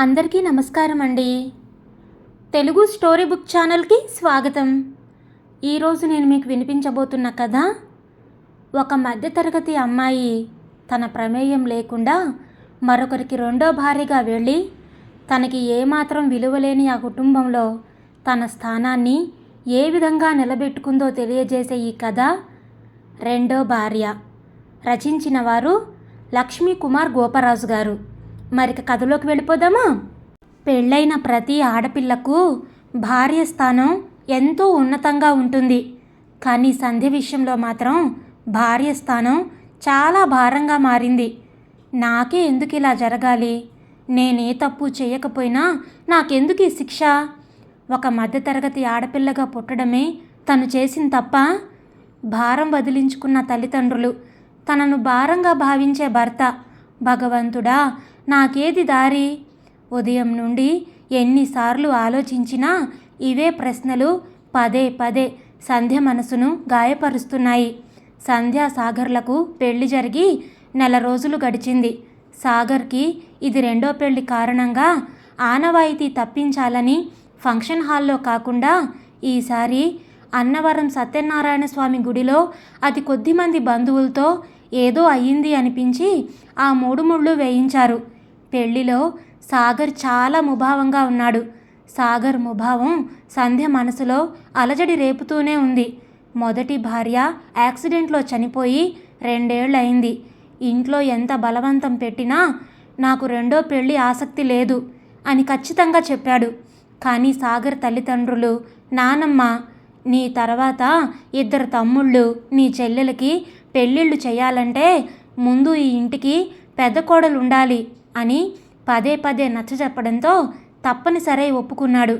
అందరికీ నమస్కారం అండి. తెలుగు స్టోరీ బుక్ ఛానల్కి స్వాగతం. ఈరోజు నేను మీకు వినిపించబోతున్న కథ ఒక మధ్యతరగతి అమ్మాయి తన ప్రమేయం లేకుండా మరొకరికి రెండో భార్యగా వెళ్ళి తనకి ఏమాత్రం విలువలేని ఆ కుటుంబంలో తన స్థానాన్ని ఏ విధంగా నిలబెట్టుకుందో తెలియజేసే ఈ కథ రెండో భార్య. రచించిన వారు లక్ష్మీ కుమార్ గోపరాజు గారు. మరిక కథలోకి వెళ్ళిపోదామా? పెళ్ళైన ప్రతి ఆడపిల్లకు భార్య స్థానం ఎంతో ఉన్నతంగా ఉంటుంది. కానీ సంధి విషయంలో మాత్రం భార్య స్థానం చాలా భారంగా మారింది. నాకే ఎందుకు ఇలా జరగాలి? నేనే తప్పు చేయకపోయినా నాకెందుకు ఈ శిక్ష? ఒక మధ్యతరగతి ఆడపిల్లగా పుట్టడమే తను చేసిన తప్ప భారం వదిలించుకున్న తల్లిదండ్రులు తనను భారంగా భావించే భర్త భగవంతుడా నాకేది దారి? ఉదయం నుండి ఎన్నిసార్లు ఆలోచించినా ఇవే ప్రశ్నలు పదే పదే సంధ్య మనసును గాయపరుస్తున్నాయి. సంధ్యా సాగర్లకు పెళ్ళి జరిగి నెల రోజులు గడిచింది. సాగర్కి ఇది రెండో పెళ్ళి కారణంగా ఆనవాయితీ తప్పించాలని ఫంక్షన్ హాల్లో కాకుండా ఈసారి అన్నవరం సత్యనారాయణ స్వామి గుడిలో అతి కొద్ది మంది బంధువులతో ఏదో అయ్యింది అనిపించి ఆ మూడు ముళ్ళు వేయించారు. పెళ్ళిలో సాగర్ చాలా ముభావంగా ఉన్నాడు. సాగర్ ముభావం సంధ్య మనసులో అలజడి రేపుతూనే ఉంది. మొదటి భార్య యాక్సిడెంట్లో చనిపోయి రెండేళ్ళయింది. ఇంట్లో ఎంత బలవంతం పెట్టినా నాకు రెండో పెళ్ళి ఆసక్తి లేదు అని ఖచ్చితంగా చెప్పాడు. కానీ సాగర్ తల్లిదండ్రులు నానమ్మ నీ తర్వాత ఇద్దరు తమ్ముళ్ళు నీ చెల్లెలకి పెళ్ళిళ్ళు చేయాలంటే ముందు ఈ ఇంటికి పెద్ద కోడలు ఉండాలి. అని పదే పదే నచ్చ చెప్పడంతో తప్పనిసరై ఒప్పుకున్నాడు.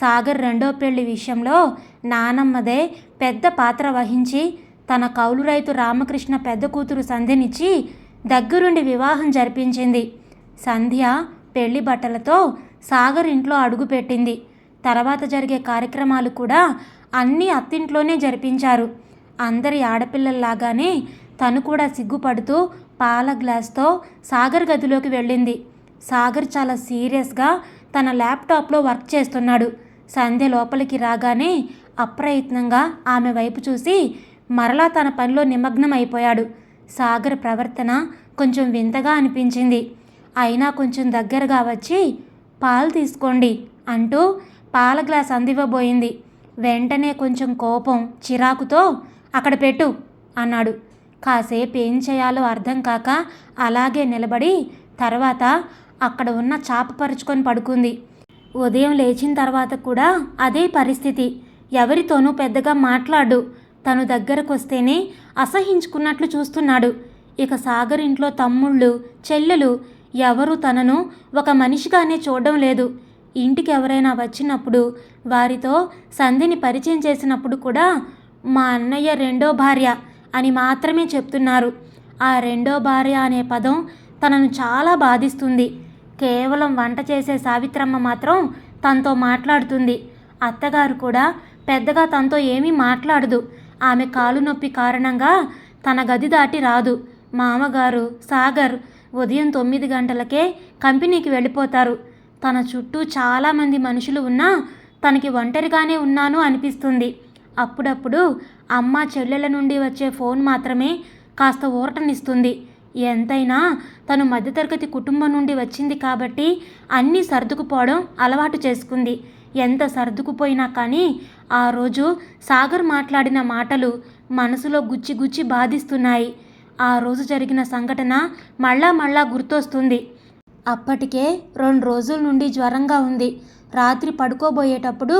సాగర్ రెండో పెళ్ళి విషయంలో నానమ్మదే పెద్ద పాత్ర వహించి తన కౌలు రైతు రామకృష్ణ పెద్ద కూతురు సంధ్యనిచ్చి దగ్గరుండి వివాహం జరిపించింది. సంధ్య పెళ్ళి బట్టలతో సాగర్ ఇంట్లో అడుగుపెట్టింది తర్వాత జరిగే కార్యక్రమాలు కూడా అన్నీ అత్తింట్లోనే జరిపించారు. అందరి ఆడపిల్లల్లాగానే తను కూడా సిగ్గుపడుతూ పాల గ్లాస్తో సాగర్ గదిలోకి వెళ్ళింది. సాగర్ చాలా సీరియస్గా తన ల్యాప్టాప్లో వర్క్ చేస్తున్నాడు. సంధ్య లోపలికి రాగానే అప్రయత్నంగా ఆమె వైపు చూసి మరలా తన పనిలో నిమగ్నం అయిపోయాడు సాగర్ ప్రవర్తన కొంచెం వింతగా అనిపించింది. అయినా కొంచెం దగ్గరగా వచ్చి పాలు తీసుకోండి అంటూ పాల గ్లాస్ అందివ్వబోయింది. వెంటనే కొంచెం కోపం చిరాకుతో అక్కడ పెట్టు అన్నాడు. కాసేపు ఏం చేయాలో అర్థం కాక అలాగే నిలబడి తర్వాత అక్కడ ఉన్న చాప పరుచుకొని పడుకుంది. ఉదయం లేచిన తర్వాత కూడా అదే పరిస్థితి. ఎవరితోనూ పెద్దగా మాట్లాడు. తను దగ్గరకు వస్తేనే అసహించుకున్నట్లు చూస్తున్నాడు. ఇక సాగర్ ఇంట్లో తమ్ముళ్ళు చెల్లెలు ఎవరు తనను ఒక మనిషిగానే చూడడం లేదు. ఇంటికి ఎవరైనా వచ్చినప్పుడు వారితో సంధిని పరిచయం చేసినప్పుడు కూడా మా అన్నయ్య రెండో భార్య. అని మాత్రమే చెప్తున్నారు. ఆ రెండో భార్య అనే పదం తనను చాలా బాధిస్తుంది. కేవలం వంట చేసే సావిత్రమ్మ మాత్రం తనతో మాట్లాడుతుంది. అత్తగారు కూడా పెద్దగా తనతో ఏమీ మాట్లాడదు. ఆమె కాలు నొప్పి కారణంగా తన గది దాటి రాదు. మామగారు సాగర్ ఉదయం తొమ్మిది గంటలకే కంపెనీకి వెళ్ళిపోతారు. తన చుట్టూ చాలామంది మనుషులు ఉన్నా తనకి ఒంటరిగానే ఉన్నాను అనిపిస్తుంది. అప్పుడప్పుడు అమ్మ చెల్లెల నుండి వచ్చే ఫోన్ మాత్రమే కాస్త ఊరటనిస్తుంది. ఎంతైనా తను మధ్యతరగతి కుటుంబం నుండి వచ్చింది కాబట్టి అన్నీ సర్దుకుపోవడం అలవాటు చేసుకుంది. ఎంత సర్దుకుపోయినా కానీ ఆ రోజు సాగర్ మాట్లాడిన మాటలు మనసులో గుచ్చి గుచ్చి బాధిస్తున్నాయి. ఆ రోజు జరిగిన సంఘటన మళ్ళా మళ్ళా గుర్తొస్తుంది. అప్పటికే రెండు రోజుల నుండి జ్వరంగా ఉంది. రాత్రి పడుకోబోయేటప్పుడు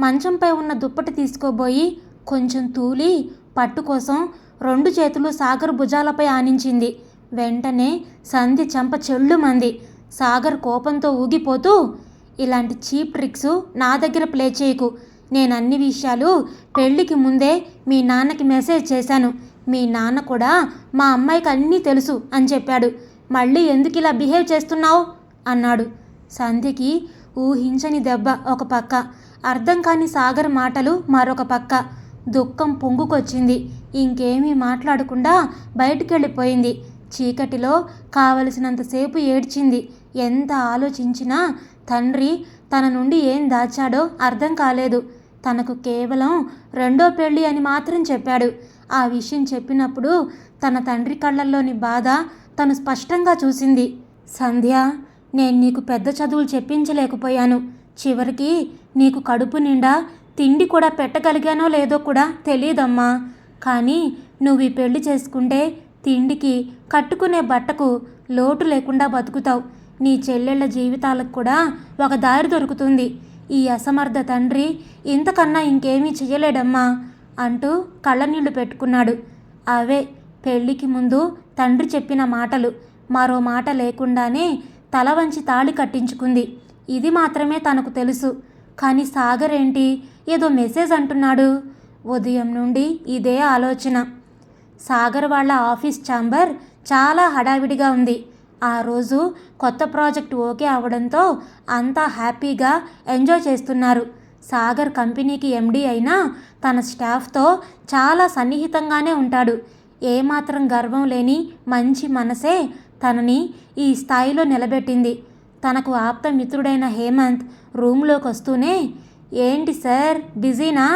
మంచంపై ఉన్న దుప్పటి తీసుకోబోయి కొంచెం తూలి పట్టు కోసం రెండు చేతులు సాగర్ భుజాలపై ఆనించింది. వెంటనే సంధి చెంప చెల్లుమంది. సాగర్ కోపంతో ఊగిపోతూ ఇలాంటి చీప్ ట్రిక్స్ నా దగ్గర ప్లే చేయకు. నేను అన్ని విషయాలు పెళ్ళికి ముందే మీ నాన్నకి మెసేజ్ చేశాను. మీ నాన్న కూడా మా అమ్మాయికి అన్నీ తెలుసు అని చెప్పాడు. మళ్ళీ ఎందుకు ఇలా బిహేవ్ చేస్తున్నావు? అన్నాడు. సంధ్యకి ఊహించని దెబ్బ ఒక పక్క. అర్థం కాని సాగర్ మాటలు మరొక పక్క. దుఃఖం పొంగుకొచ్చింది. ఇంకేమీ మాట్లాడకుండా బయటికి వెళ్ళిపోయింది చీకటిలో కావలసినంతసేపు ఏడ్చింది. ఎంత ఆలోచించినా తండ్రి తన నుండి ఏం దాచాడో అర్థం కాలేదు. తనకు కేవలం రెండో పెళ్ళి అని మాత్రం చెప్పాడు. ఆ విషయం చెప్పినప్పుడు తన తండ్రి కళ్ళల్లోని బాధ తను స్పష్టంగా చూసింది. సంధ్య నేను నీకు పెద్ద చదువులు చెప్పించలేకపోయాను. చివరికి నీకు కడుపు నిండా తిండి కూడా పెట్టగలిగానో లేదో కూడా తెలియదమ్మా కానీ నువ్వు ఈ పెళ్ళి చేసుకుంటే తిండికి కట్టుకునే బట్టకు లోటు లేకుండా బతుకుతావు. నీ చెల్లెళ్ళ జీవితాలకు కూడా ఒక దారి దొరుకుతుంది. ఈ అసమర్థ తండ్రి ఇంతకన్నా ఇంకేమీ చేయలేడమ్మా అంటూ కళ్ళనీళ్ళు పెట్టుకున్నాడు. అవే పెళ్ళికి ముందు తండ్రి చెప్పిన మాటలు. మరో మాట లేకుండానే తల వంచి తాళి కట్టించుకుంది. ఇది మాత్రమే తనకు తెలుసు. కానీ సాగర్ ఏంటి? ఏదో మెసేజ్ అంటున్నాడు. ఉదయం నుండి ఇదే ఆలోచన. సాగర్ వాళ్ళ ఆఫీస్ ఛాంబర్ చాలా హడావిడిగా ఉంది. ఆ రోజు కొత్త ప్రాజెక్ట్ ఓకే అవడంతో అంతా హ్యాపీగా ఎంజాయ్ చేస్తున్నారు. సాగర్ కంపెనీకి ఎండీ అయినా తన స్టాఫ్తో చాలా సన్నిహితంగానే ఉంటాడు. ఏమాత్రం గర్వం లేని మంచి మనసే తనని ఈ స్థాయిలో నిలబెట్టింది. తనకు ఆప్త మిత్రుడైన హేమంత్ రూమ్లోకి వస్తూనే ఏంటి సార్ బిజీనా?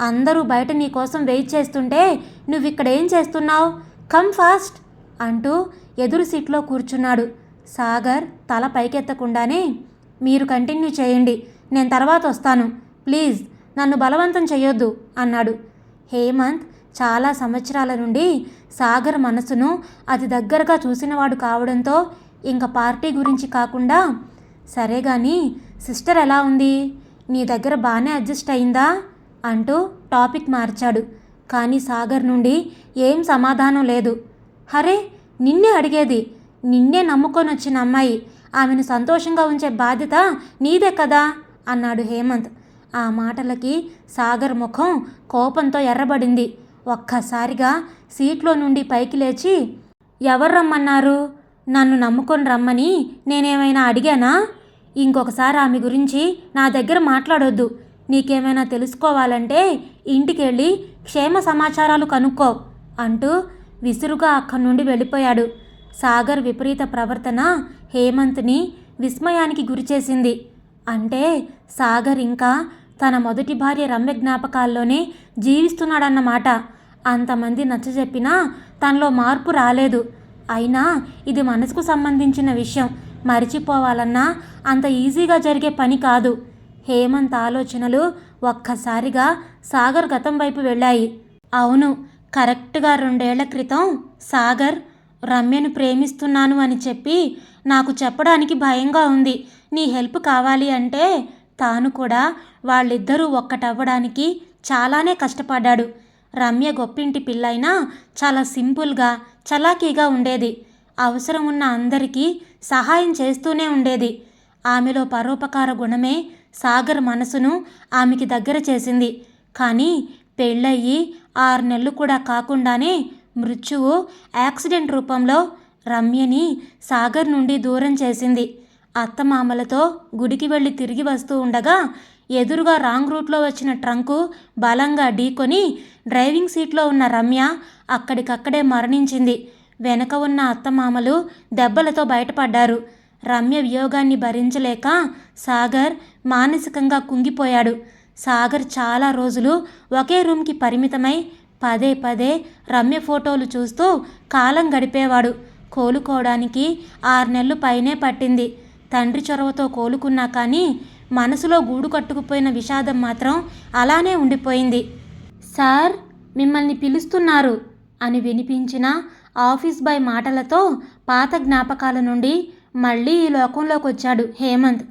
అందరూ బయట నీ కోసం వెయిట్ చేస్తుంటే నువ్వు ఇక్కడ ఏం చేస్తున్నావు? Come fast! అంటూ ఎదురు సీట్లో కూర్చున్నాడు. సాగర్ తల పైకెత్తకుండానే మీరు కంటిన్యూ చేయండి నేను తర్వాత వస్తాను. ప్లీజ్ నన్ను బలవంతం చేయొద్దు అన్నాడు. హేమంత్ చాలా సంవత్సరాల నుండి సాగర్ మనసును అతి దగ్గరగా చూసినవాడు కావడంతో ఇంకా పార్టీ గురించి కాకుండా సరే కానీ సిస్టర్ ఎలా ఉంది? నీ దగ్గర బాగానే అడ్జస్ట్ అయిందా? అంటూ టాపిక్ మార్చాడు. కానీ సాగర్ నుండి ఏం సమాధానం లేదు. హరే నిన్నే అడిగేది. నిన్నే నమ్ముకొని వచ్చిన అమ్మాయి ఆమెను సంతోషంగా ఉంచే బాధ్యత నీదే కదా? అన్నాడు హేమంత్. ఆ మాటలకి సాగర్ ముఖం కోపంతో ఎర్రబడింది. ఒక్కసారిగా సీట్లో నుండి పైకి లేచి ఎవరు రమ్మన్నారు? నన్ను నమ్ముకొని రమ్మని నేనేమైనా అడిగానా? ఇంకొకసారి ఆమె గురించి నా దగ్గర మాట్లాడొద్దు. నీకేమైనా తెలుసుకోవాలంటే ఇంటికెళ్ళి క్షేమ సమాచారాలు కనుక్కో అంటూ విసురుగా అక్కడి నుండి వెళ్ళిపోయాడు. సాగర్ విపరీత ప్రవర్తన హేమంత్ని విస్మయానికి గురిచేసింది. అంటే సాగర్ ఇంకా తన మొదటి భార్య రమ్య జ్ఞాపకాల్లోనే జీవిస్తున్నాడన్నమాట. అంతమంది నచ్చజెప్పినా తనలో మార్పు రాలేదు. అయినా ఇది మనసుకు సంబంధించిన విషయం. మరిచిపోవాలన్నా అంత ఈజీగా జరిగే పని కాదు. హేమంత్ ఆలోచనలు ఒక్కసారిగా సాగర్ గతం వైపు వెళ్ళాయి. అవును కరెక్ట్గా రెండేళ్ళ క్రితం సాగర్ రమ్యను ప్రేమిస్తున్నాను అని చెప్పి నాకు చెప్పడానికి భయంగా ఉంది. నీ హెల్ప్ కావాలి అంటే తాను కూడా వాళ్ళిద్దరూ ఒక్కటవ్వడానికి చాలానే కష్టపడ్డాడు. రమ్య గొప్పింటి పిల్లైనా చాలా సింపుల్గా చలాకీగా ఉండేది. అవసరం ఉన్న అందరికీ సహాయం చేస్తూనే ఉండేది. ఆమెలో పరోపకార గుణమే సాగర్ మనసును ఆమెకి దగ్గర చేసింది. కానీ పెళ్ళయ్యి ఆరు నెలలు కూడా కాకుండానే మృత్యువు యాక్సిడెంట్ రూపంలో రమ్యని సాగర్ నుండి దూరం చేసింది. అత్తమామలతో గుడికి వెళ్ళి తిరిగి వస్తూ ఉండగా ఎదురుగా రాంగ్ రూట్లో వచ్చిన ట్రంకు బలంగా ఢీకొని డ్రైవింగ్ సీట్లో ఉన్న రమ్య అక్కడికక్కడే మరణించింది. వెనక ఉన్న అత్తమామలు దెబ్బలతో బయటపడ్డారు. రమ్య వియోగాన్ని భరించలేక సాగర్ మానసికంగా కుంగిపోయాడు. సాగర్ చాలా రోజులు ఒకే రూమ్కి పరిమితమై పదే పదే రమ్య ఫోటోలు చూస్తూ కాలం గడిపేవాడు. కోలుకోవడానికి ఆరు నెలలు పైనే పట్టింది. తండ్రి చొరవతో కోలుకున్నా కానీ మనసులో గూడు కట్టుకుపోయిన విషాదం మాత్రం అలానే ఉండిపోయింది. సార్ మిమ్మల్ని పిలుస్తున్నారు అని వినిపించిన ఆఫీస్ బాయ్ మాటలతో పాత జ్ఞాపకాల నుండి మళ్ళీ ఈ లోకంలోకి వచ్చాడు హేమంత్.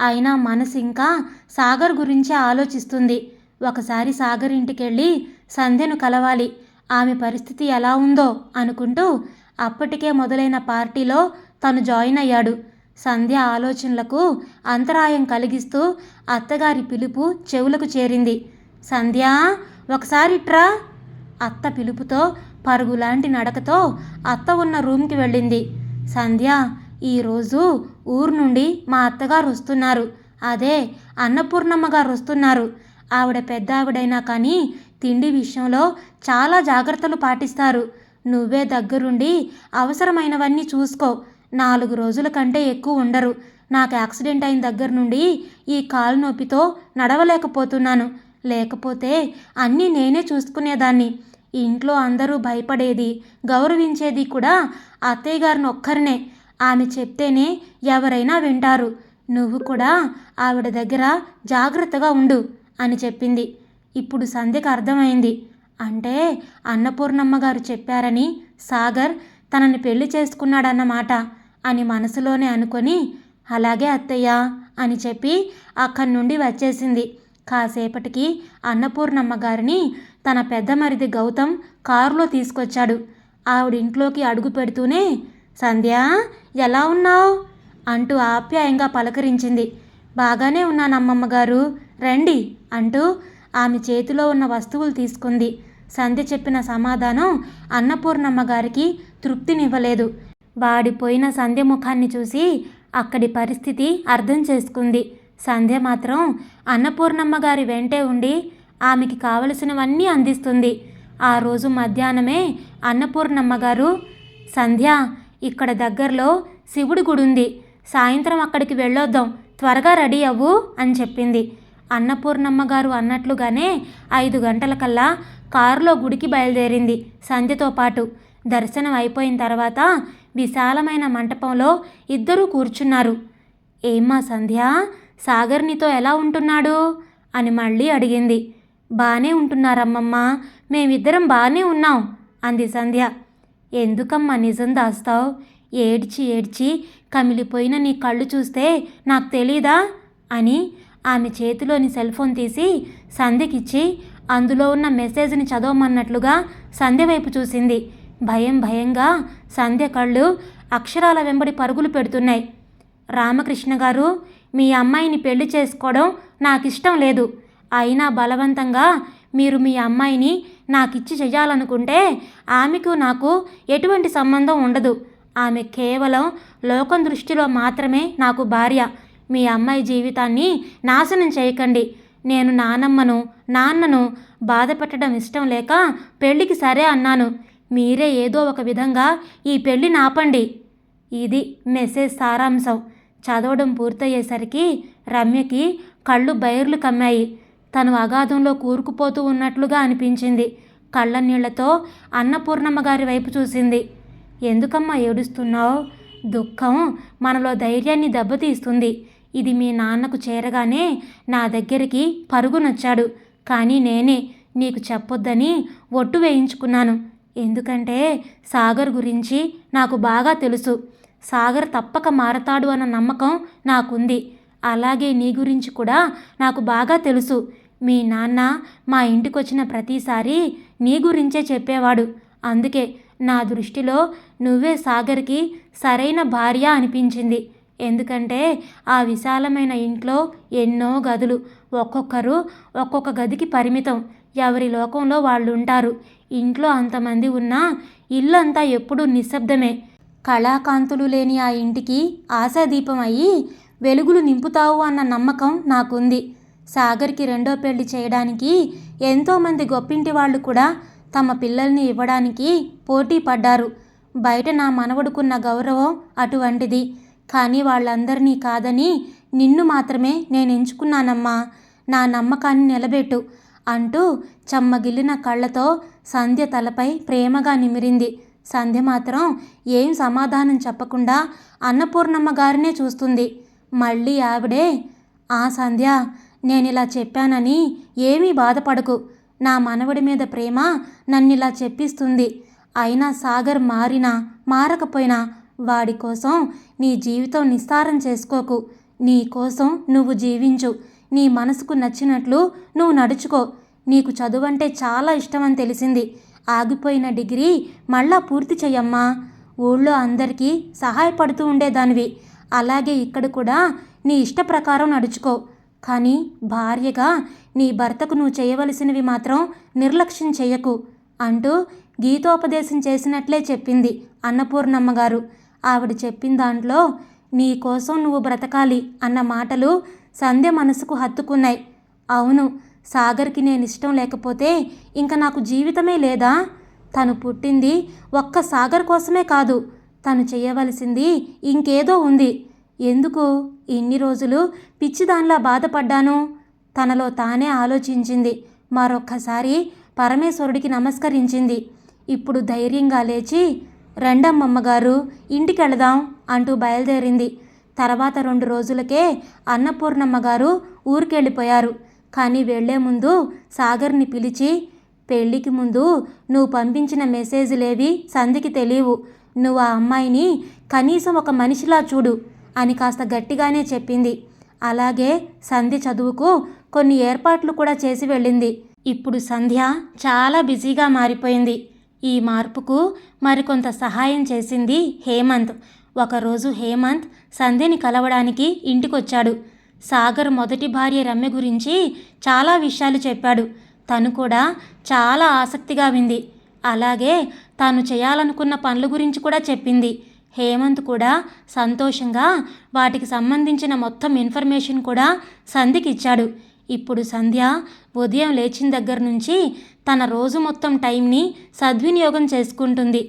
అయినా మనసు ఇంకా సాగర్ గురించే ఆలోచిస్తుంది. ఒకసారి సాగర్ ఇంటికెళ్ళి సంధ్యను కలవాలి. ఆమె పరిస్థితి ఎలా ఉందో అనుకుంటూ అప్పటికే మొదలైన పార్టీలో తను జాయిన్ అయ్యాడు. సంధ్య ఆలోచనలకు అంతరాయం కలిగిస్తూ అత్తగారి పిలుపు చెవులకు చేరింది. సంధ్యా ఒకసారి ట్రా అత్త పిలుపుతో పరుగులాంటి నడకతో అత్త ఉన్న రూమ్కి వెళ్ళింది. సంధ్య ఈరోజు ఊరు నుండి మా అత్తగారు వస్తున్నారు. అదే అన్నపూర్ణమ్మ గారు వస్తున్నారు. ఆవిడ పెద్ద ఆవిడైనా కానీ తిండి విషయంలో చాలా జాగ్రత్తలు పాటిస్తారు. నువ్వే దగ్గరుండి అవసరమైనవన్నీ చూసుకో. నాలుగు రోజుల కంటే ఎక్కువ ఉండరు. నాకు యాక్సిడెంట్ అయిన దగ్గర నుండి ఈ కాలు నొప్పితో నడవలేకపోతున్నాను. లేకపోతే అన్నీ నేనే చూసుకునేదాన్ని. ఇంట్లో అందరూ భయపడేది గౌరవించేది కూడా అత్తయ్య గారిని ఒక్కరినే. ఆమె చెప్తేనే ఎవరైనా వింటారు. నువ్వు కూడా ఆవిడ దగ్గర జాగ్రత్తగా ఉండు అని చెప్పింది. ఇప్పుడు సంధ్యకు అర్థమైంది. అంటే అన్నపూర్ణమ్మ గారు చెప్పారని సాగర్ తనని పెళ్ళి చేసుకున్నాడన్నమాట. అని మనసులోనే అనుకొని అలాగే అత్తయ్య అని చెప్పి అక్కడి నుండి వచ్చేసింది. కాసేపటికి అన్నపూర్ణమ్మ గారిని తన పెద్ద మరిది గౌతమ్ కారులో తీసుకొచ్చాడు. ఆవిడింట్లోకి అడుగు పెడుతూనే సంధ్య ఎలా ఉన్నావు? అంటూ ఆప్యాయంగా పలకరించింది. బాగానే ఉన్నానమ్మమ్మ గారు రండి అంటూ ఆమె చేతిలో ఉన్న వస్తువులు తీసుకుంది. సంధ్య చెప్పిన సమాధానం అన్నపూర్ణమ్మ గారికి తృప్తినివ్వలేదు. వాడిపోయిన సంధ్య ముఖాన్ని చూసి అక్కడి పరిస్థితి అర్థం చేసుకుంది. సంధ్య మాత్రం అన్నపూర్ణమ్మ గారి వెంటే ఉండి ఆమెకి కావలసినవన్నీ అందిస్తుంది. ఆ రోజు మధ్యాహ్నమే అన్నపూర్ణమ్మ గారు సంధ్య ఇక్కడ దగ్గరలో శివుడి గుడి ఉంది. సాయంత్రం అక్కడికి వెళ్ళొద్దాం త్వరగా రెడీ అవ్వు అని చెప్పింది. అన్నపూర్ణమ్మ గారు అన్నట్లుగానే ఐదు గంటలకల్లా కారులో గుడికి బయలుదేరింది సంధ్యతో పాటు. దర్శనం అయిపోయిన తర్వాత విశాలమైన మంటపంలో ఇద్దరూ కూర్చున్నారు. ఏమ్మా సంధ్య సాగర్ నీతో ఎలా ఉంటున్నాడు? అని మళ్ళీ అడిగింది. బాగానే ఉంటున్నారమ్మమ్మ మేమిద్దరం బాగానే ఉన్నాం అంది సంధ్య. ఎందుకమ్మా నిజం దాస్తావు? ఏడ్చి ఏడ్చి కమిలిపోయిన నీ కళ్ళు చూస్తే నాకు తెలీదా? అని ఆమె చేతిలోని సెల్ ఫోన్ తీసి సంధ్యకిచ్చి అందులో ఉన్న మెసేజ్ని చదవమన్నట్లుగా సంధ్య వైపు చూసింది. భయం భయంగా సంధ్య కళ్ళు అక్షరాల వెంబడి పరుగులు పెడుతున్నాయి. రామకృష్ణ గారు మీ అమ్మాయిని పెళ్ళి చేసుకోవడం నాకు ఇష్టం లేదు. అయినా బలవంతంగా మీరు మీ అమ్మాయిని నాకిచ్చి చేయాలనుకుంటే ఆమెకు నాకు ఎటువంటి సంబంధం ఉండదు. ఆమె కేవలం లోకం దృష్టిలో మాత్రమే నాకు భార్య. మీ అమ్మాయి జీవితాన్ని నాశనం చేయకండి. నేను నానమ్మను నాన్నను బాధపెట్టడం ఇష్టం లేక పెళ్ళికి సరే అన్నాను. మీరే ఏదో ఒక విధంగా ఈ పెళ్ళి నాపండి ఇది మెసేజ్ సారాంశం. చదవడం పూర్తయ్యేసరికి రమ్యకి కళ్ళు బైర్లు కమ్మాయి. తను అగాధంలో కూరుకుపోతూ ఉన్నట్లుగా అనిపించింది. కళ్ళ నీళ్ళతో అన్నపూర్ణమ్మ గారి వైపు చూసింది. ఎందుకమ్మా ఏడుస్తున్నావు? దుఃఖం మనలో ధైర్యాన్ని దెబ్బతీస్తుంది. ఇది మీ నాన్నకు చేరగానే నా దగ్గరికి పరుగునొచ్చాడు. కానీ నేనే నీకు చెప్పొద్దని ఒట్టు వేయించుకున్నాను. ఎందుకంటే సాగర్ గురించి నాకు బాగా తెలుసు. సాగర్ తప్పక మారతాడు అన్న నమ్మకం నాకుంది. అలాగే నీ గురించి కూడా నాకు బాగా తెలుసు. మీ నాన్న మా ఇంటికొచ్చిన ప్రతిసారి నీ గురించే చెప్పేవాడు. అందుకే నా దృష్టిలో నువ్వే సాగర్కి సరైన భార్య అనిపించింది. ఎందుకంటే ఆ విశాలమైన ఇంట్లో ఎన్నో గదులు. ఒక్కొక్కరు ఒక్కొక్క గదికి పరిమితం. ఎవరి లోకంలో వాళ్ళు ఉంటారు ఇంట్లో అంతమంది ఉన్నా ఇల్లంతా ఎప్పుడూ నిశ్శబ్దమే. కళాకాంతులు లేని ఆ ఇంటికి ఆశాదీపం అయ్యి వెలుగులు నింపుతావు అన్న నమ్మకం నాకుంది. సాగర్కి రెండో పెళ్ళి చేయడానికి ఎంతోమంది గొప్పింటి వాళ్ళు కూడా తమ పిల్లల్ని ఇవ్వడానికి పోటీ పడ్డారు. బయట నా మనవడుకున్న గౌరవం అటువంటిది. కానీ వాళ్ళందరినీ కాదని నిన్ను మాత్రమే నేను ఎంచుకున్నానమ్మా నా నమ్మకాన్ని నిలబెట్టు. అంటూ చెమ్మగిల్లిన కళ్ళతో సంధ్య తలపై ప్రేమగా నిమిరింది. సంధ్య మాత్రం ఏం సమాధానం చెప్పకుండా అన్నపూర్ణమ్మ గారినే చూస్తుంది. మళ్ళీ ఆవిడే ఆ సంధ్య నేను ఇలా చెప్పానని ఏమీ బాధపడకు. నా మనవడి మీద ప్రేమ నన్నిలా చెప్పిస్తుంది. అయినా సాగర్ మారినా మారకపోయినా వాడి కోసం నీ జీవితం నిస్సారం చేసుకోకు. నీ కోసం నువ్వు జీవించు. నీ మనసుకు నచ్చినట్లు నువ్వు నడుచుకో. నీకు చదువంటే చాలా ఇష్టమని తెలిసింది. ఆగిపోయిన డిగ్రీ మళ్ళా పూర్తి చెయ్యమ్మా. ఊళ్ళో అందరికీ సహాయపడుతూ ఉండేదానివి. అలాగే ఇక్కడ కూడా నీ ఇష్ట ప్రకారం నడుచుకో. కానీ భార్యగా నీ భర్తకు నువ్వు చేయవలసినవి మాత్రం నిర్లక్ష్యం చెయ్యకు అంటూ గీతోపదేశం చేసినట్లే చెప్పింది అన్నపూర్ణమ్మ గారు ఆవిడ చెప్పిన దాంట్లో నీ కోసం నువ్వు బ్రతకాలి అన్న మాటలు సంధ్య మనసుకు హత్తుకున్నాయి. అవును సాగర్కి నేను ఇష్టం లేకపోతే ఇంకా నాకు జీవితమే లేదా? తను పుట్టింది ఒక్క సాగర్ కోసమే కాదు తను చేయవలసింది ఇంకేదో ఉంది. ఎందుకు? ఇన్ని రోజులు పిచ్చిదానిలా బాధపడ్డాను. తనలో తానే ఆలోచించింది. మరొక్కసారి పరమేశ్వరుడికి నమస్కరించింది. ఇప్పుడు ధైర్యంగా లేచి రెండమ్మమ్మగారు ఇంటికి వెళదాం అంటూ బయలుదేరింది. తర్వాత రెండు రోజులకే అన్నపూర్ణమ్మ గారు ఊరికెళ్ళిపోయారు. కానీ వెళ్ళే ముందు సాగర్ని పిలిచి పెళ్ళికి ముందు నువ్వు పంపించిన మెసేజ్లేవి సంధికి తెలియవు. నువ్వు ఆ అమ్మాయిని కనీసం ఒక మనిషిలా చూడు అని కాస్త గట్టిగానే చెప్పింది. అలాగే సంధి చదువుకు కొన్ని ఏర్పాట్లు కూడా చేసి వెళ్ళింది. ఇప్పుడు సంధ్య చాలా బిజీగా మారిపోయింది. ఈ మార్పుకు మరికొంత సహాయం చేసింది హేమంత్. ఒకరోజు హేమంత్ సంధ్యని కలవడానికి ఇంటికొచ్చాడు. సాగర్ మొదటి భార్య రమ్య గురించి చాలా విషయాలు చెప్పాడు. తను కూడా చాలా ఆసక్తిగా వింది. అలాగే తాను చేయాలనుకున్న పనుల గురించి కూడా చెప్పింది. హేమంత్ కూడా సంతోషంగా వాటికి సంబంధించిన మొత్తం ఇన్ఫర్మేషన్ కూడా సంధ్యకి ఇచ్చాడు ఇప్పుడు సంధ్య ఉదయం లేచిన దగ్గర నుంచి తన రోజు మొత్తం టైంని సద్వినియోగం చేసుకుంటుంది.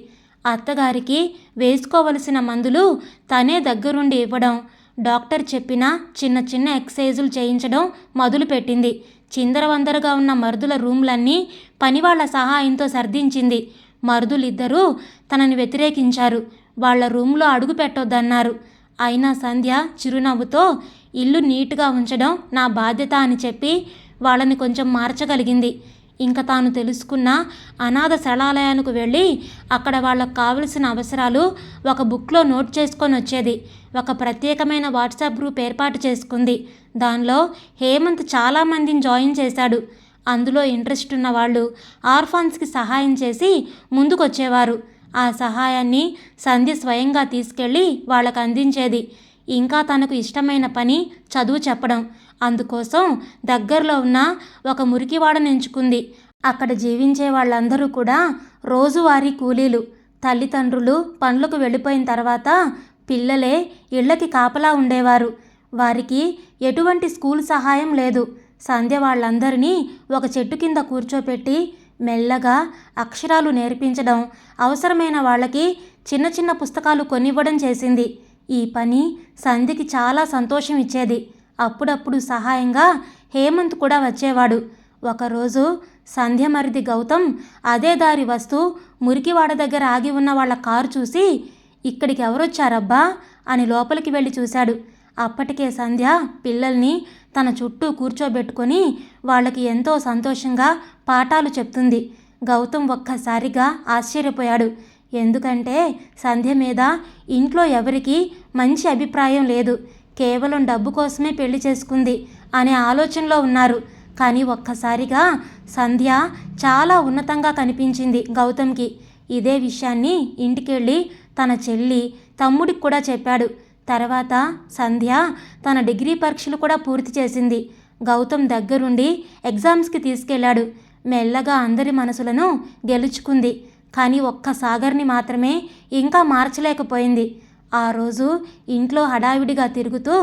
అత్తగారికి వేసుకోవలసిన మందులు తనే దగ్గరుండి ఇవ్వడం డాక్టర్ చెప్పిన చిన్న చిన్న ఎక్సైజులు చేయించడం మొదలుపెట్టింది. చిందరవందరగా ఉన్న మరుదుల రూమ్లన్నీ పనివాళ్ళ సహాయంతో సర్దించింది. మరుదులిద్దరూ తనని వ్యతిరేకించారు. వాళ్ళ రూమ్లో అడుగు పెట్టొద్దన్నారు. అయినా సంధ్య చిరునవ్వుతో ఇల్లు నీట్గా ఉంచడం నా బాధ్యత అని చెప్పి వాళ్ళని కొంచెం మార్చగలిగింది. ఇంకా తాను తెలుసుకున్న అనాథ శరణాలయానికి వెళ్ళి అక్కడ వాళ్ళకు కావలసిన అవసరాలు ఒక బుక్లో నోట్ చేసుకొని వచ్చేది. ఒక ప్రత్యేకమైన వాట్సాప్ గ్రూప్ ఏర్పాటు చేసుకుంది. దానిలో హేమంత్ చాలామందిని జాయిన్ చేశాడు. అందులో ఇంట్రెస్ట్ ఉన్న వాళ్ళు ఆర్ఫాన్స్కి సహాయం చేసి ముందుకొచ్చేవారు. ఆ సహాయాన్ని సంధ్య స్వయంగా తీసుకెళ్ళి వాళ్ళకు అందించేది. ఇంకా తనకు ఇష్టమైన పని చదువు చెప్పడం. అందుకోసం దగ్గరలో ఉన్న ఒక మురికివాడను ఎంచుకుంది అక్కడ జీవించే వాళ్ళందరూ కూడా రోజువారీ కూలీలు. తల్లిదండ్రులు పనులకు వెళ్ళిపోయిన తర్వాత పిల్లలే ఇళ్ళకి కాపలా ఉండేవారు. వారికి ఎటువంటి స్కూల్ సహాయం లేదు. సంధ్య వాళ్ళందరినీ ఒక చెట్టు కింద కూర్చోపెట్టి మెల్లగా అక్షరాలు నేర్పించడం అవసరమైన వాళ్ళకి చిన్న చిన్న పుస్తకాలు కొనివ్వడం చేసింది. ఈ పని సంధ్యకి చాలా సంతోషం ఇచ్చేది. అప్పుడప్పుడు సహాయంగా హేమంత్ కూడా వచ్చేవాడు. ఒకరోజు సంధ్య మరిది గౌతమ్ అదే దారి వస్తూ మురికివాడ దగ్గర ఆగి ఉన్న వాళ్ళ కారు చూసి ఇక్కడికి ఎవరొచ్చారబ్బా అని లోపలికి వెళ్ళి చూశాడు. అప్పటికే సంధ్య పిల్లల్ని తన చుట్టూ కూర్చోబెట్టుకొని వాళ్ళకి ఎంతో సంతోషంగా పాఠాలు చెప్తుంది. గౌతమ్ ఒక్కసారిగా ఆశ్చర్యపోయాడు. ఎందుకంటే సంధ్య మీద ఇంట్లో ఎవరికి మంచి అభిప్రాయం లేదు. కేవలం డబ్బు కోసమే పెళ్ళి చేసుకుంది అనే ఆలోచనలో ఉన్నారు. కానీ ఒక్కసారిగా సంధ్య చాలా ఉన్నతంగా కనిపించింది గౌతమ్కి. ఇదే విషయాన్ని ఇంటికెళ్ళి తన చెల్లి తమ్ముడికి కూడా చెప్పాడు. తర్వాత సంధ్య తన డిగ్రీ పరీక్షలు కూడా పూర్తి చేసింది. గౌతమ్ దగ్గరుండి ఎగ్జామ్స్కి తీసుకెళ్ళాడు మెల్లగా అందరి మనసులను గెలుచుకుంది. కానీ ఒక్క సాగర్ని మాత్రమే ఇంకా మార్చలేకపోయింది. ఆ రోజు ఇంట్లో హడావిడిగా తిరుగుతూ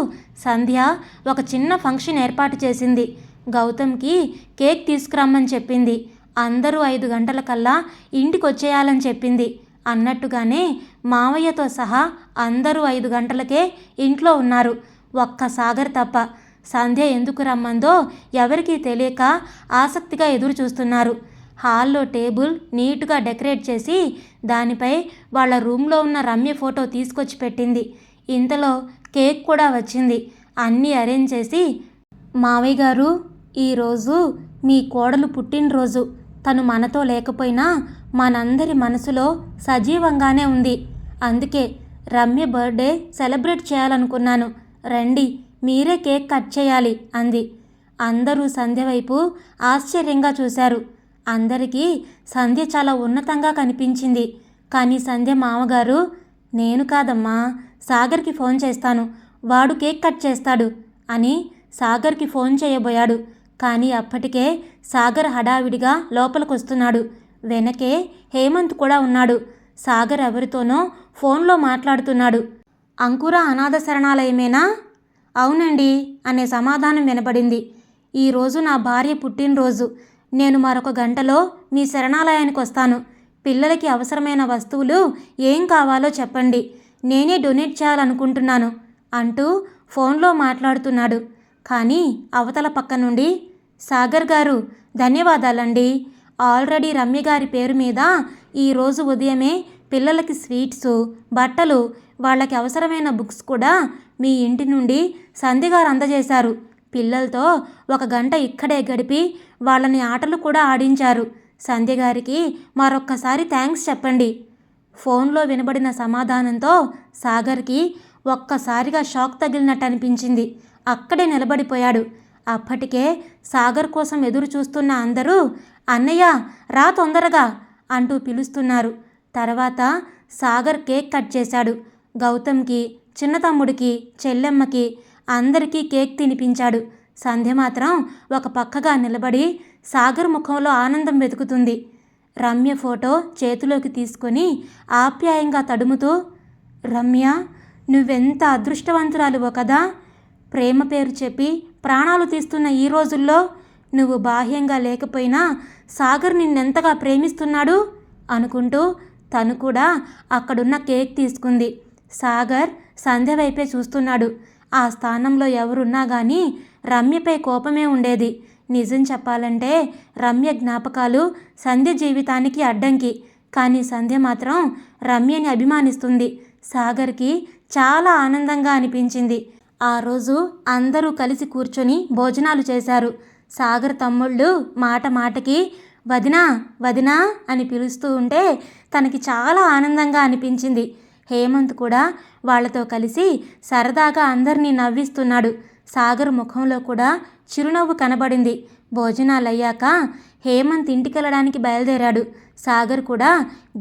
సంధ్య ఒక చిన్న ఫంక్షన్ ఏర్పాటు చేసింది. గౌతమ్కి కేక్ తీసుకురమ్మని చెప్పింది. అందరూ ఐదు గంటల కల్లా ఇంటికి వచ్చేయాలని చెప్పింది. అన్నట్టుగానే మావయ్యతో సహా అందరూ ఐదు గంటలకే ఇంట్లో ఉన్నారు. ఒక్క సాగర్ తప్ప సంధ్య ఎందుకు రమ్మందో ఎవరికీ తెలియక ఆసక్తిగా ఎదురు చూస్తున్నారు హాల్లో టేబుల్ నీట్గా డెకరేట్ చేసి దానిపై వాళ్ళ రూమ్లో ఉన్న రమ్య ఫోటో తీసుకొచ్చి పెట్టింది. ఇంతలో కేక్ కూడా వచ్చింది. అన్నీ అరేంజ్ చేసి మావయ్య గారు ఈరోజు మీ కోడలు పుట్టినరోజు. తను మనతో లేకపోయినా మనందరి మనసులో సజీవంగానే ఉంది. అందుకే రమ్య బర్త్డే సెలబ్రేట్ చేయాలనుకున్నాను. రండి మీరే కేక్ కట్ చేయాలి అంది. అందరూ సంధ్య వైపు ఆశ్చర్యంగా చూశారు. అందరికీ సంధ్య చాలా ఉన్నతంగా కనిపించింది. కానీ సంధ్య మామగారు నేను కాదమ్మా సాగర్కి ఫోన్ చేస్తాను. వాడు కేక్ కట్ చేస్తాడు అని సాగర్కి ఫోన్ చేయబోయాడు. కానీ అప్పటికే సాగర్ హడావిడిగా లోపలికొస్తున్నాడు. వెనకే హేమంత్ కూడా ఉన్నాడు. సాగర్ ఎవరితోనో ఫోన్లో మాట్లాడుతున్నాడు. అంకుర అనాథ శరణాలయమేనా? అవునండి అనే సమాధానం వినపడింది ఈరోజు నా భార్య పుట్టినరోజు. నేను మరొక గంటలో మీ శరణాలయానికి వస్తాను. పిల్లలకి అవసరమైన వస్తువులు ఏం కావాలో చెప్పండి. నేనే డొనేట్ చేయాలనుకుంటున్నాను అంటూ ఫోన్లో మాట్లాడుతున్నాడు. కానీ అవతల పక్క నుండి సాగర్ గారు ధన్యవాదాలండి. ఆల్రెడీ రమ్య గారి పేరు మీద ఈరోజు ఉదయమే పిల్లలకి స్వీట్స్ బట్టలు వాళ్ళకి అవసరమైన బుక్స్ కూడా మీ ఇంటి నుండి సంధిగారు అందజేశారు. పిల్లలతో ఒక గంట ఇక్కడే గడిపి వాళ్ళని ఆటలు కూడా ఆడించారు. సంధ్య గారికి మరొక్కసారి థ్యాంక్స్ చెప్పండి. ఫోన్లో వినబడిన సమాధానంతో సాగర్కి ఒక్కసారిగా షాక్ తగిలినట్టు అనిపించింది. అక్కడే నిలబడిపోయాడు. అప్పటికే సాగర్ కోసం ఎదురు చూస్తున్న అందరూ అన్నయ్య రా తొందరగా అంటూ పిలుస్తున్నారు. తర్వాత సాగర్ కేక్ కట్ చేశాడు. గౌతమ్కి చిన్న తమ్ముడికి చెల్లెమ్మకి అందరికీ కేక్ తినిపించాడు. సంధ్య మాత్రం ఒక పక్కగా నిలబడి సాగర్ ముఖంలో ఆనందం వెతుకుతుంది. రమ్య ఫోటో చేతిలోకి తీసుకొని ఆప్యాయంగా తడుముతూ రమ్య నువ్వెంత అదృష్టవంతురాలువో కదా ప్రేమ పేరు చెప్పి ప్రాణాలు తీస్తున్న ఈ రోజుల్లో నువ్వు బాహ్యంగా లేకపోయినా సాగర్ నిన్నెంతగా ప్రేమిస్తున్నాడు అనుకుంటూ తను కూడా అక్కడున్న కేక్ తీసుకుంది. సాగర్ సంధ్య వైపే చూస్తున్నాడు. ఆ స్థానంలో ఎవరున్నా కానీ రమ్యపై కోపమే ఉండేది. నిజం చెప్పాలంటే రమ్య జ్ఞాపకాలు సంధ్య జీవితానికి అడ్డంకి. కానీ సంధ్య మాత్రం రమ్యని అభిమానిస్తుంది. సాగర్కి చాలా ఆనందంగా అనిపించింది. ఆ రోజు అందరూ కలిసి కూర్చొని భోజనాలు చేశారు. సాగర్ తమ్ముళ్ళు మాట మాటకి వదినా వదినా అని పిలుస్తూ ఉంటే తనకి చాలా ఆనందంగా అనిపించింది. హేమంత్ కూడా వాళ్ళతో కలిసి సరదాగా అందరినీ నవ్విస్తున్నాడు. సాగర్ ముఖంలో కూడా చిరునవ్వు కనబడింది. భోజనాలు అయ్యాక హేమంత్ ఇంటికెళ్ళడానికి బయలుదేరాడు. సాగర్ కూడా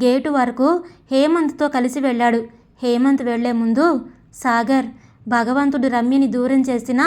గేటు వరకు హేమంత్తో కలిసి వెళ్ళాడు. హేమంత్ వెళ్ళే ముందు సాగర్ భగవంతుడు రమ్యని దూరం చేసిన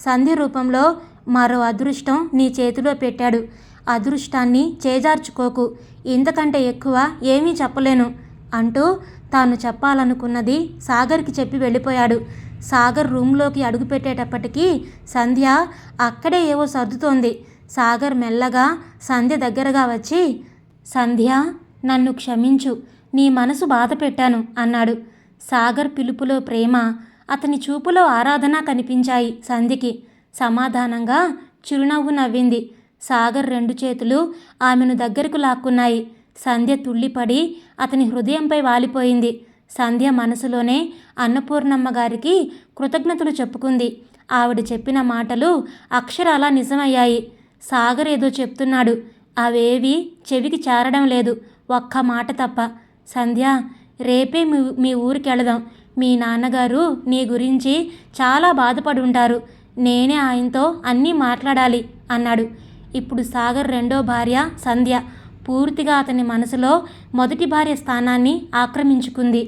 సంధి రూపంలో మరో అదృష్టం నీ చేతిలో పెట్టాడు. అదృష్టాన్ని చేజార్చుకోకు. ఇంతకంటే ఎక్కువ ఏమీ చెప్పలేను అంటూ తాను చెప్పాలనుకున్నది సాగర్కి చెప్పి వెళ్ళిపోయాడు. సాగర్ రూమ్లోకి అడుగుపెట్టేటప్పటికీ సంధ్య అక్కడే ఏవో సర్దుతోంది. సాగర్ మెల్లగా సంధ్య దగ్గరగా వచ్చి సంధ్య నన్ను క్షమించు. నీ మనసు బాధ పెట్టాను అన్నాడు. సాగర్ పిలుపులో ప్రేమ అతని చూపులో ఆరాధన కనిపించాయి సంధ్యకి. సమాధానంగా చిరునవ్వు నవ్వింది. సాగర్ రెండు చేతులు ఆమెను దగ్గరకు లాక్కున్నాయి. సంధ్య తుళ్ళిపడి అతని హృదయంపై వాలిపోయింది. సంధ్య మనసులోనే అన్నపూర్ణమ్మ గారికి కృతజ్ఞతలు చెప్పుకుంది. ఆవిడ చెప్పిన మాటలు అక్షరాలా నిజమయ్యాయి. సాగర్ ఏదో చెప్తున్నాడు. అవేవి చెవికి చేరడం లేదు. ఒక్క మాట తప్ప. సంధ్య రేపే మీ మీ ఊరికి వెళదాం. మీ నాన్నగారు నీ గురించి చాలా బాధపడి ఉంటారు నేనే ఆయనతో అన్నీ మాట్లాడాలి అన్నాడు. ఇప్పుడు సాగర్ రెండో భార్య సంధ్య. పూర్తిగా అతని మనసులో మొదటి భార్య స్థానాన్ని ఆక్రమించుకుంది.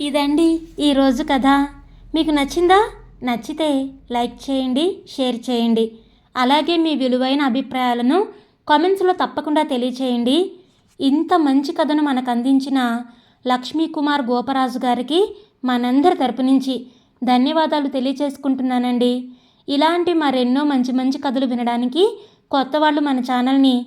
ఇదండి ఈరోజు కథ. మీకు నచ్చిందా? నచ్చితే లైక్ చేయండి షేర్ చేయండి. అలాగే మీ విలువైన అభిప్రాయాలను కామెంట్స్లో తప్పకుండా తెలియచేయండి. ఇంత మంచి కథను మనకు అందించిన లక్ష్మీ కుమార్ గోపరాజు గారికి మనందరి తరపు నుంచి ధన్యవాదాలు తెలియచేసుకుంటున్నానండి. ఇలాంటి మరెన్నో మంచి మంచి కథలు వినడానికి కొత్త వాళ్ళు మన ఛానల్ని